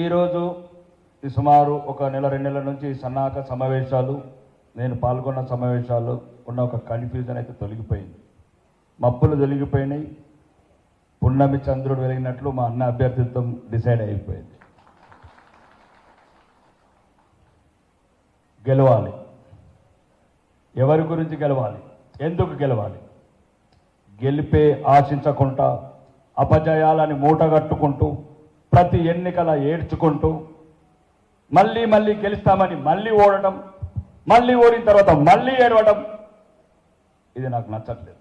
ఈరోజు ఈ సుమారు ఒక నెల రెండు నెలల నుంచి సన్నాహక సమావేశాలు నేను పాల్గొన్న సమావేశాలు ఉన్న ఒక కన్ఫ్యూజన్ అయితే తొలగిపోయింది. మప్పులు తొలగిపోయినాయి. పున్నమి చంద్రుడు వెలిగినట్లు మా అన్న అభ్యర్థిత్వం డిసైడ్ అయిపోయింది. గెలవాలి. ఎవరి గురించి గెలవాలి? ఎందుకు గెలవాలి? గెలిపే ఆశించకుండా అపజయాలని మూటగట్టుకుంటూ ప్రతి ఎన్నికల ఏడ్చుకుంటూ మళ్ళీ మళ్ళీ గెలుస్తామని మళ్ళీ ఓడటం మళ్ళీ ఓడిన తర్వాత మళ్ళీ ఏడవడం ఇది నాకు నచ్చట్లేదు.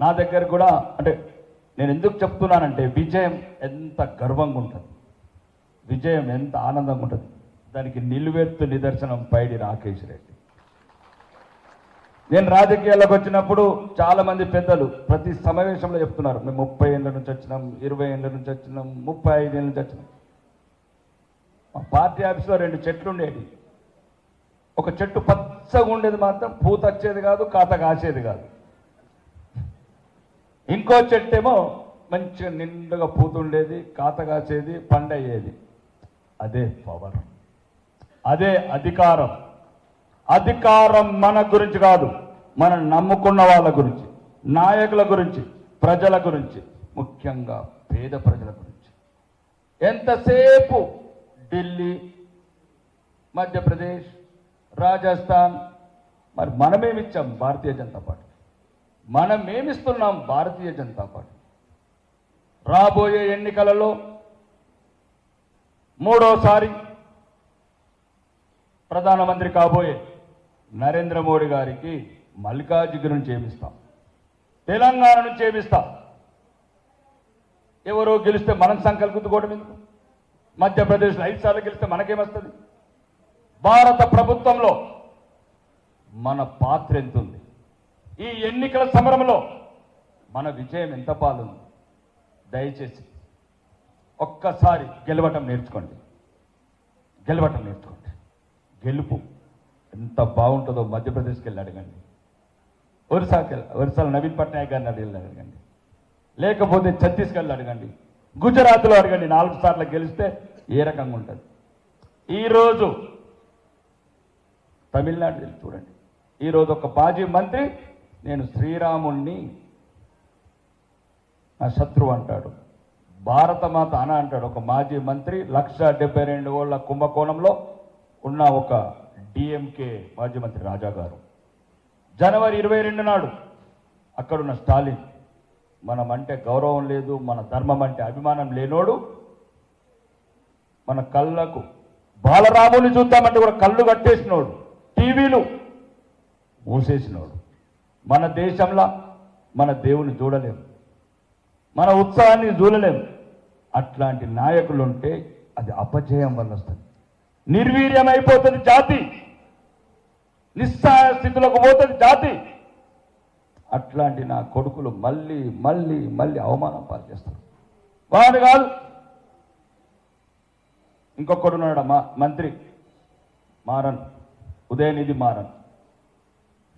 నా దగ్గర కూడా అంటే నేను ఎందుకు చెప్తున్నానంటే విజయం ఎంత గర్వంగా ఉంటుంది. విజయం ఎంత ఆనందంగా ఉంటుంది. దానికి నిలువెత్తు నిదర్శనం పైడి రాకేష్ రెడ్డి. నేను రాజకీయాల్లోకి వచ్చినప్పుడు చాలా మంది పెద్దలు ప్రతి సమావేశంలో చెప్తున్నారు. మేము ముప్పై ఏళ్ళ నుంచి వచ్చినాం ఇరవై ఏళ్ళ నుంచి వచ్చినాం ముప్పై ఐదు ఏళ్ళ నుంచి వచ్చినాం. మా పార్టీ ఆఫీస్లో రెండు చెట్లు ఉండేవి. ఒక చెట్టు పచ్చగా ఉండేది మాత్రం పూత వచ్చేది కాదు కాత కాసేది కాదు. ఇంకో చెట్టు ఏమో మంచిగా నిండుగా పూత ఉండేది కాత కాసేది పండయ్యేది. అదే పవర్. అదే అధికారం. అధికారం మన గురించి కాదు మనం నమ్ముకున్న వాళ్ళ గురించి నాయకుల గురించి ప్రజల గురించి ముఖ్యంగా పేద ప్రజల గురించి. ఎంతసేపు ఢిల్లీ మధ్యప్రదేశ్ రాజస్థాన్ మరి మనమేమిచ్చాం భారతీయ జనతా పార్టీ? మనమేమిస్తున్నాం భారతీయ జనతా పార్టీ? రాబోయే ఎన్నికలలో మూడోసారి ప్రధానమంత్రి కాబోయే నరేంద్ర మోడీ గారికి మల్లికార్జున చేపిస్తాం తెలంగాణను చేపిస్తాం ఎవరో గెలిస్తే మనం సంకల్పించుకోవడం ఎందుకు? మధ్యప్రదేశ్లో ఐదు సార్లు గెలిస్తే మనకేమొస్తుంది? భారత ప్రభుత్వంలో మన పాత్ర ఎంత ఉంది ఈ ఎన్నికల సమరంలో మన విజయం ఎంత పాలుంది దయచేసి ఒక్కసారి గెలవటం నేర్చుకోండి. గెలవటం నేర్చుకోండి. గెలుపు. ఎంత బాగుంటుందో మధ్యప్రదేశ్కి వెళ్ళి అడగండి. ఒరిస్సాకి వెళ్ళి ఒరిస్సాలో నవీన్ పట్నాయక్ గారిని అడిగి అడగండి. లేకపోతే ఛత్తీస్గఢ్లో అడగండి. గుజరాత్లో అడగండి నాలుగు సార్లు గెలిస్తే ఏ రకంగా ఉంటుంది? ఈరోజు తమిళనాడు వెళ్ళి చూడండి. ఈరోజు ఒక మాజీ మంత్రి నేను శ్రీరాముణ్ణి నా శత్రువు అంటాడు. భారతమాత అన అంటాడు ఒక మాజీ మంత్రి లక్ష డెబ్బై రెండు ఓళ్ళ కుంభకోణంలో ఉన్న ఒక డిఎంకే మాజీ మంత్రి రాజా గారు. జనవరి ఇరవై రెండు నాడు అక్కడున్న స్టాలిన్ మనం అంటే గౌరవం లేదు మన ధర్మం అంటే అభిమానం లేనోడు మన కళ్ళకు బాలరాముని చూద్దామంటే కూడా కళ్ళు కట్టేసినోడు టీవీలు మూసేసినోడు. మన దేశంలో మన దేవుని చూడలేము మన ఉత్సాహాన్ని చూడలేము అట్లాంటి నాయకులు ఉంటే అది అపజయం వల్ల వస్తుంది. నిర్వీర్యం అయిపోతుంది జాతి. నిస్సహాయ స్థితిలోకి పోతుంది జాతి. అట్లాంటి నా కొడుకులు మళ్ళీ మళ్ళీ మళ్ళీ అవమానం పాల్చేస్తారు. వాడు కాదు. ఇంకొకడు ఉన్నాడు మా మంత్రి మారన్ ఉదయనిధి మారన్.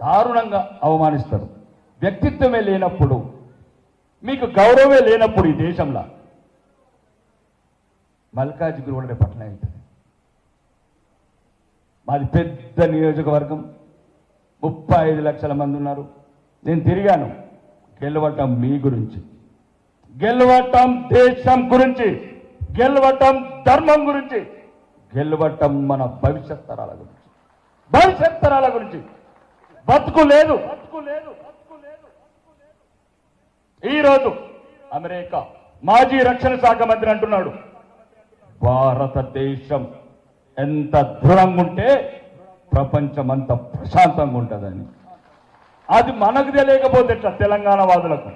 దారుణంగా అవమానిస్తారు వ్యక్తిత్వమే లేనప్పుడు మీకు గౌరవమే లేనప్పుడు ఈ దేశంలో మల్కాజిగిరి కూడా అవుతుంది మాది పెద్ద నియోజకవర్గం. ముప్పై ఐదు లక్షల మంది ఉన్నారు. నేను తిరిగాను. గెలవటం మీ గురించి. గెలవటం దేశం గురించి. గెలవటం ధర్మం గురించి. గెలవటం మన భవిష్యత్ తరాల గురించి. భవిష్యత్ తరాల గురించి. బతుకు లేదు. బతుకు లేదు బతుకు లేదు ఈరోజు అమెరికా మాజీ రక్షణ శాఖ మంత్రి అంటున్నాడు. భారతదేశం ఎంత దృఢంగా ఉంటే ప్రపంచం అంత ప్రశాంతంగా ఉంటుందని అది మనకు తెలియకపోతే తెలంగాణ వాదులకు.